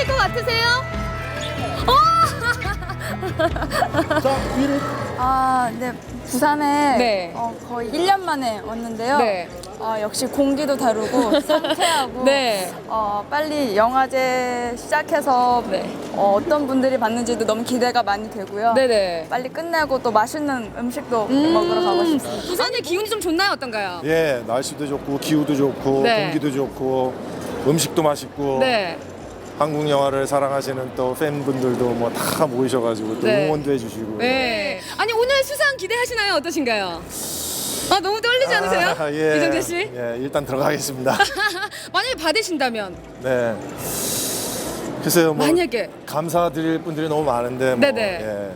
받으실 것 같으세요? 자, 위로. 아, 네. 부산에 네. 어, 거의 1년 만에 왔는데요. 네. 어, 역시 공기도 다르고 상쾌하고 네. 어, 빨리 영화제 시작해서 네. 어, 어떤 분들이 봤는지도 너무 기대가 많이 되고요. 네네. 빨리 끝내고 또 맛있는 음식도 먹으러 가고 싶습니다. 부산의 기운이 좀 좋나요? 어떤가요? 예, 날씨도 좋고 기후도 좋고 네. 공기도 좋고 음식도 맛있고 네. 한국 영화를 사랑하시는 또 팬분들도 뭐 다 모이셔가지고 또 네. 응원도 해주시고. 네. 아니 오늘 수상 기대하시나요? 어떠신가요? 아 너무 떨리지 않으세요? 아, 예. 이정재 씨? 예, 일단 들어가겠습니다. 만약에 받으신다면 네. 글쎄요, 뭐 만약에 감사드릴 분들이 너무 많은데 뭐 네네. 예.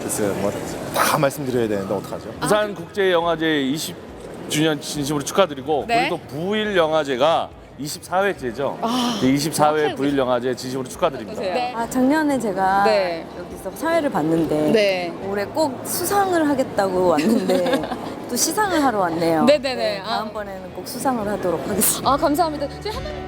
글쎄요, 뭐 다 말씀드려야 되는데 어떡하죠? 부산 국제 영화제 20주년 진심으로 축하드리고 네. 그리고 부일 영화제가 24회째죠. 아, 24회 부일 영화제 진심으로 축하드립니다. 네. 아, 작년에 제가 네. 여기서 사회를 봤는데 네. 올해 꼭 수상을 하겠다고 왔는데 또 시상을 하러 왔네요. 네네네. 아. 다음번에는 꼭 수상을 하도록 하겠습니다. 아 감사합니다. 저희 한 번.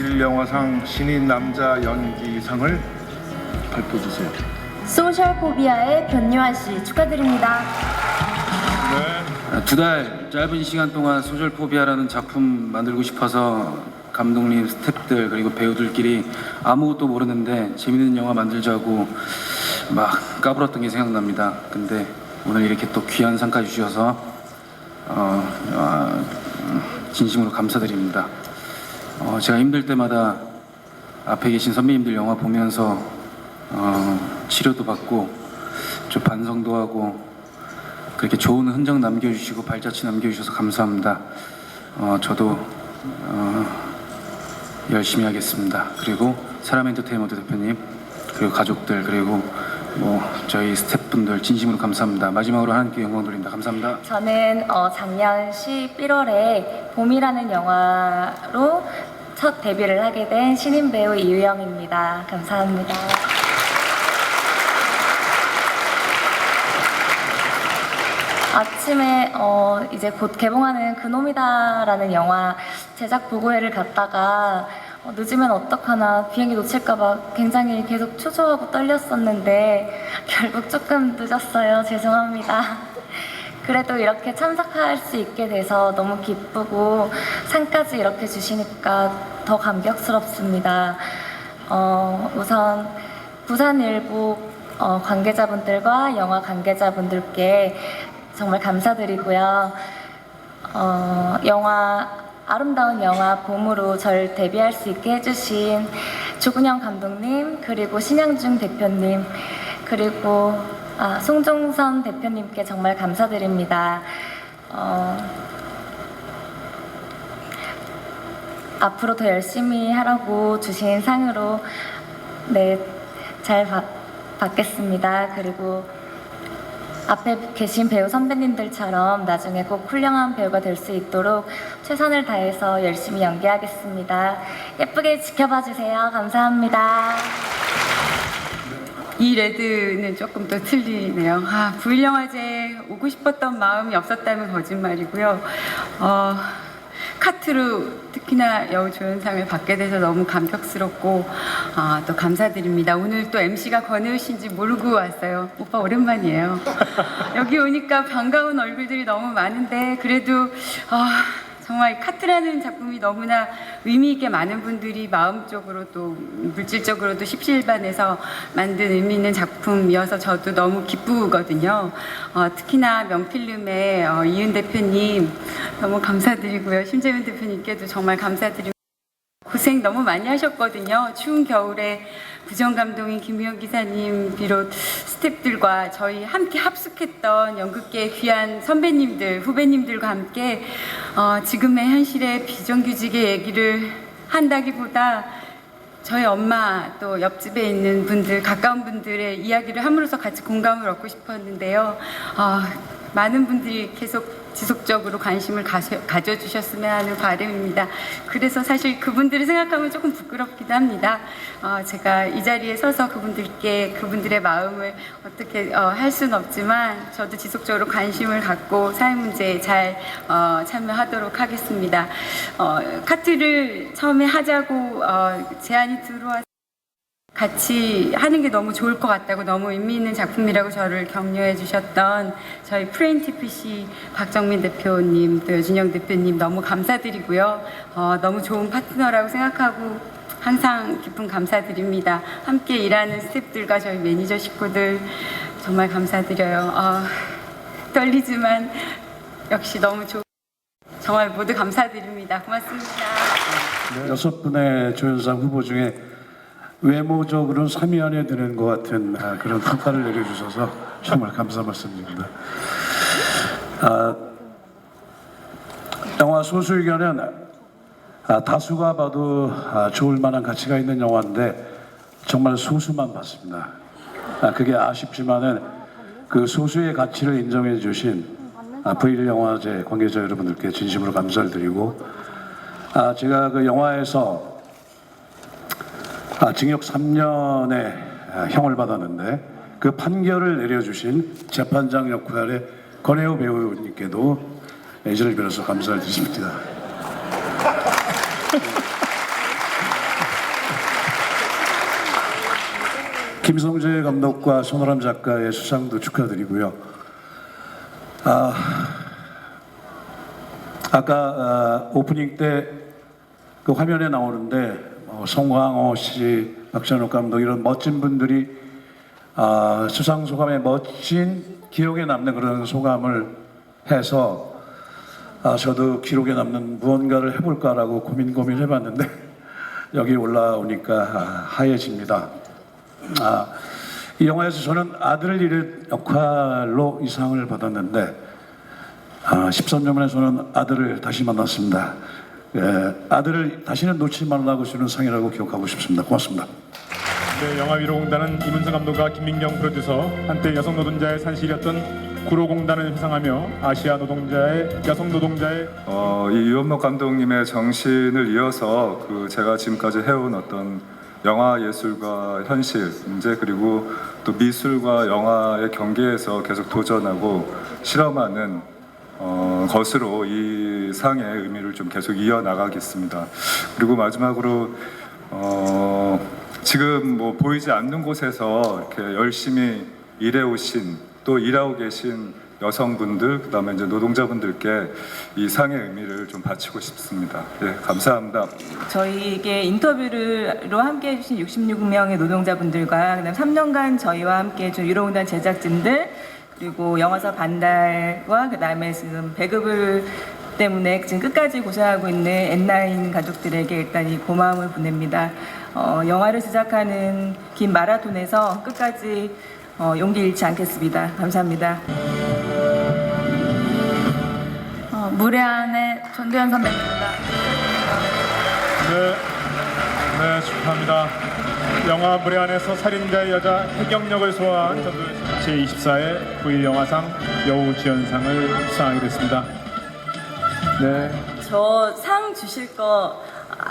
부일 영화상 신인 남자 연기상을 발표 주세요. 소셜포비아의 변요한 씨 축하드립니다. 두 달 짧은 시간 동안 소셜포비아라는 작품 만들고 싶어서 감독님, 스태프들 그리고 배우들끼리 아무것도 모르는데 재밌는 영화 만들자고 막 까불었던 게 생각납니다. 근데 오늘 이렇게 또 귀한 상까지 주셔서 어, 아, 진심으로 감사드립니다. 어, 제가 힘들 때마다 앞에 계신 선배님들 영화 보면서 어, 치료도 받고 좀 반성도 하고 그렇게 좋은 흔적 남겨주시고 발자취 남겨주셔서 감사합니다. 어, 저도 어, 열심히 하겠습니다. 그리고 사람 엔터테인먼트 대표님 그리고 가족들 그리고 뭐 저희 스태프분들 진심으로 감사합니다. 마지막으로 하나님께 영광 돌립니다. 감사합니다. 저는 어, 작년 11월에 봄이라는 영화로 첫 데뷔를 하게 된 신인 배우 이유영입니다. 감사합니다. 아침에 어, 이제 곧 개봉하는 그놈이다라는 영화 제작 보고회를 갔다가 어, 늦으면 어떡하나 비행기 놓칠까봐 굉장히 계속 초조하고 떨렸었는데 결국 조금 늦었어요. 죄송합니다. 그래도 이렇게 참석할 수 있게 돼서 너무 기쁘고 상까지 이렇게 주시니까 더 감격스럽습니다. 어, 우선 부산일보 어, 관계자분들과 영화 관계자분들께 정말 감사드리고요. 어, 영화 아름다운 영화 봄으로 절 데뷔할 수 있게 해주신 조근영 감독님 그리고 신양중 대표님 그리고 아, 송종선 대표님께 정말 감사드립니다. 어, 앞으로 더 열심히 하라고 주신 상으로 네, 잘 받, 받겠습니다. 그리고 앞에 계신 배우 선배님들처럼 나중에 꼭 훌륭한 배우가 될 수 있도록 최선을 다해서 열심히 연기하겠습니다. 예쁘게 지켜봐 주세요. 감사합니다. 이 레드는 조금 더 틀리네요. 아, 부일영화제 오고 싶었던 마음이 없었다면 거짓말이고요. 어, 카트로 특히나 여우조연상을 받게 돼서 너무 감격스럽고 아, 또 감사드립니다. 오늘 또 MC가 권혜우 씨인지 모르고 왔어요. 오빠 오랜만이에요. 여기 오니까 반가운 얼굴들이 너무 많은데 그래도 아, 정말 카트라는 작품이 너무나 의미 있게 많은 분들이 마음적으로 또 물질적으로도 십시일반해서 만든 의미 있는 작품이어서 저도 너무 기쁘거든요. 어, 특히나 명필름의 어, 이윤 대표님 너무 감사드리고요. 심재윤 대표님께도 정말 감사드리고 고생 너무 많이 하셨거든요. 추운 겨울에 구정 감독인 김우영 기사님 비롯 스태프들과 저희 함께 합숙했던 연극계 귀한 선배님들, 후배님들과 함께 어, 지금의 현실의 비정규직의 얘기를 한다기보다 저희 엄마 또 옆집에 있는 분들 가까운 분들의 이야기를 함으로써 같이 공감을 얻고 싶었는데요. 어, 많은 분들이 계속 지속적으로 관심을 가져, 가져 주셨으면 하는 바람입니다. 그래서 사실 그분들을 생각하면 조금 부끄럽기도 합니다. 어, 제가 이 자리에 서서 그분들께 그분들의 마음을 어떻게 어, 할 수는 없지만 저도 지속적으로 관심을 갖고 사회 문제에 잘 어, 참여하도록 하겠습니다. 어, 카트를 처음에 하자고 어, 제안이 들어와 같이 하는 게 너무 좋을 것 같다고 너무 의미 있는 작품이라고 저를 격려해 주셨던 저희 프레인티피시 박정민 대표님 또 여준영 대표님 너무 감사드리고요. 어, 너무 좋은 파트너라고 생각하고 항상 깊은 감사드립니다. 함께 일하는 스태프들과 저희 매니저 식구들 정말 감사드려요. 어, 떨리지만 역시 너무 좋. 정말 모두 감사드립니다. 고맙습니다. 여섯 분의 조연상 후보 중에 외모적으로는 3위 안에 드는 것 같은 아, 그런 평가를 내려주셔서 정말 감사 말씀드립니다. 아, 영화 소수 의견은 아, 다수가 봐도 아, 좋을 만한 가치가 있는 영화인데 정말 소수만 봤습니다. 아, 그게 아쉽지만은 그 소수의 가치를 인정해 주신 아, V1 영화제 관계자 여러분들께 진심으로 감사를 드리고 아, 제가 그 영화에서 아, 징역 3년의 아, 형을 받았는데 그 판결을 내려주신 재판장 역할의 권혜호 배우님께도 애지를 빌어서 감사를 드립니다. 김성재 감독과 손호람 작가의 수상도 축하드리고요. 아, 아까 아, 오프닝 때 그 화면에 나오는데 어, 송광호 씨, 박찬욱 감독 이런 멋진 분들이 아, 수상 소감에 멋진 기억에 남는 그런 소감을 해서 아, 저도 기록에 남는 무언가를 해볼까라고 고민 고민해봤는데 여기 올라오니까 아, 하얘집니다. 아, 이 영화에서 저는 아들을 잃은 역할로 이 상을 받았는데 아, 13년 만에 저는 아들을 다시 만났습니다. 예, 아들을 다시는 놓치지 말라고 주는 상이라고 기억하고 싶습니다. 고맙습니다. 네, 영화 위로공단은 이문성 감독과 김민경 프로듀서 한때 여성 노동자의 산실이었던 구로공단을 회상하며 아시아 노동자의 여성 노동자의 어, 이 유현목 감독님의 정신을 이어서 그 제가 지금까지 해온 어떤 영화 예술과 현실 문제 그리고 또 미술과 영화의 경계에서 계속 도전하고 실험하는 어, 것으로 이 상의 의미를 좀 계속 이어 나가겠습니다. 그리고 마지막으로 어, 지금 뭐 보이지 않는 곳에서 이렇게 열심히 일해 오신 또 일하고 계신 여성분들 그다음에 이제 노동자분들께 이 상의 의미를 좀 바치고 싶습니다. 예, 감사합니다. 저희에게 인터뷰로 함께 해주신 66명의 노동자분들과 그다음 3년간 저희와 함께 해준 유로공단 제작진들 그리고 영화사 반달과 그 다음에 지금 배급을 때문에 지금 끝까지 고생하고 있는 엔나인 가족들에게 일단 이 고마움을 보냅니다. 어, 영화를 제작하는 긴 마라톤에서 끝까지 어, 용기 잃지 않겠습니다. 감사합니다. 어, 무례한의 전도연 선배입니다. 네, 네 축하합니다. 영화 무례한에서 살인자의 여자 해경력을 소화한 제24회 9일 영화상 여우주연상을 수상하게 됐습니다. 네. 저 상 주실 거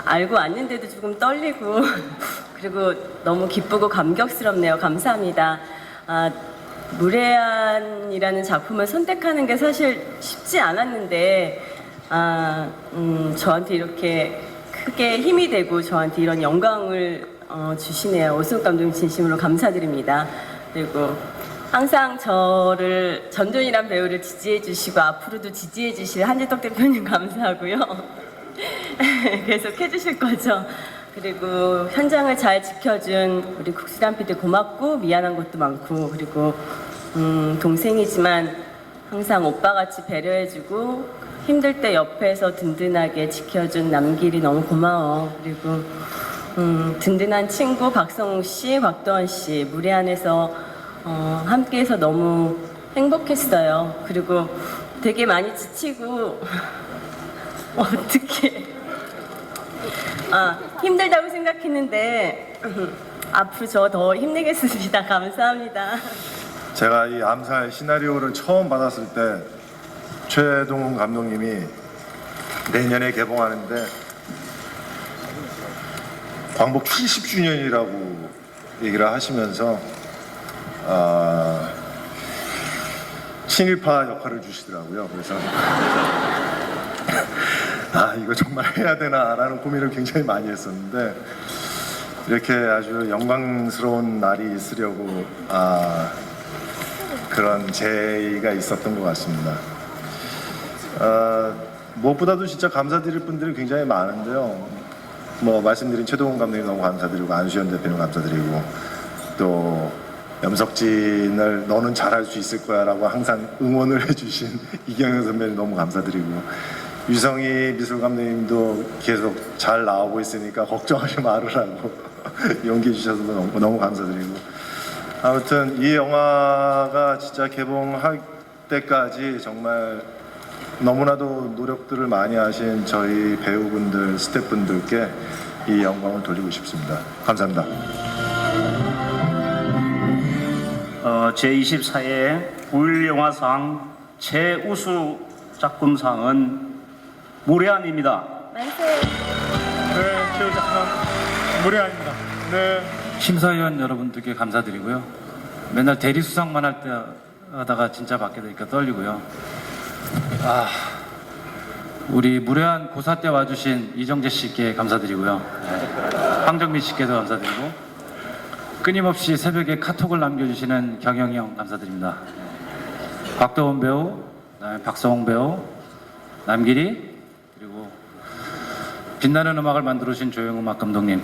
알고 왔는데도 조금 떨리고 그리고 너무 기쁘고 감격스럽네요. 감사합니다. 아, 무례한이라는 작품을 선택하는 게 사실 쉽지 않았는데 아, 음, 저한테 이렇게 크게 힘이 되고 저한테 이런 영광을 어, 주시네요. 오승욱 감독님 진심으로 감사드립니다. 그리고 항상 저를 전준이란 배우를 지지해 주시고 앞으로도 지지해 주실 한지덕 대표님 감사하고요. 계속 해주실 거죠. 그리고 현장을 잘 지켜준 우리 국수란 PD 고맙고 미안한 것도 많고 그리고 음, 동생이지만 항상 오빠같이 배려해주고 힘들 때 옆에서 든든하게 지켜준 남길이 너무 고마워. 그리고 음, 든든한 친구 박성우 씨, 곽도원 씨 무대 안에서 어, 함께해서 너무 행복했어요. 그리고 되게 많이 지치고 어떻게 아 힘들다고 생각했는데 앞으로 저 더 힘내겠습니다. 감사합니다. 제가 이 암살 시나리오를 처음 받았을 때 최동훈 감독님이 내년에 개봉하는데 광복 70주년이라고 얘기를 하시면서 아, 친일파 역할을 주시더라고요. 그래서 아 이거 정말 해야 되나라는 고민을 굉장히 많이 했었는데 이렇게 아주 영광스러운 날이 있으려고 아, 그런 제의가 있었던 것 같습니다. 아, 무엇보다도 진짜 감사드릴 분들이 굉장히 많은데요. 뭐 말씀드린 최동훈 감독님 너무 감사드리고 안수현 대표님 감사드리고 또 염석진을 너는 잘할 수 있을 거야라고 항상 응원을 해주신 이경영 선배님 너무 감사드리고 유성희 미술 감독님도 계속 잘 나오고 있으니까 걱정하지 말으라고 용기 주셔서 너무, 너무 감사드리고 아무튼 이 영화가 진짜 개봉할 때까지 정말 너무나도 노력들을 많이 하신 저희 배우분들, 스태프분들께 이 영광을 돌리고 싶습니다. 감사합니다. 어, 제24회 부일영화상 최우수 작품상은 무례한입니다. 네, 최우 작품 무례합니다. 네. 심사위원 여러분들께 감사드리고요. 맨날 대리 수상만 할 때 하다가 진짜 받게 되니까 떨리고요. 아, 우리 무례한 고사 때 와주신 이정재 씨께 감사드리고요. 네. 황정민 씨께도 감사드리고 끊임없이 새벽에 카톡을 남겨주시는 경영이 형 감사드립니다. 곽도원 배우, 박성홍 배우, 남길이 그리고 빛나는 음악을 만들어주신 조영음악 감독님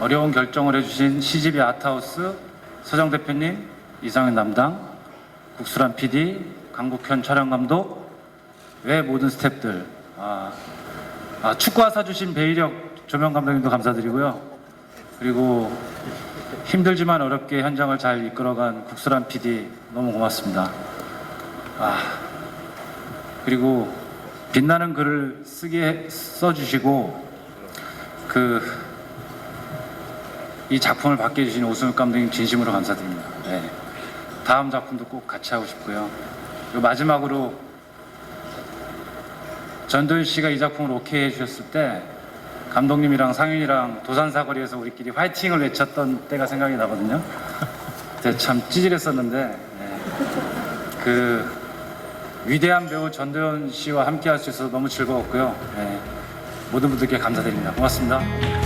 어려운 결정을 해주신 CGV 아트하우스 서정 대표님, 이상현 담당, 국수란 PD, 강국현 촬영 감독, 외 모든 스태프들, 아, 아, 축구화 사주신 배이력 조명 감독님도 감사드리고요. 그리고 힘들지만 어렵게 현장을 잘 이끌어간 국수란 PD 너무 고맙습니다. 아, 그리고 빛나는 글을 쓰게 써주시고 그 이 작품을 받게 해주신 오승욱 감독님 진심으로 감사드립니다. 네. 다음 작품도 꼭 같이 하고 싶고요. 마지막으로 전도연 씨가 이 작품을 오케이 해주셨을 때 감독님이랑 상윤이랑 도산 사거리에서 우리끼리 화이팅을 외쳤던 때가 생각이 나거든요. 그때 참 찌질했었는데 네. 그 위대한 배우 전도연 씨와 함께 할 수 있어서 너무 즐거웠고요. 네. 모든 분들께 감사드립니다. 고맙습니다.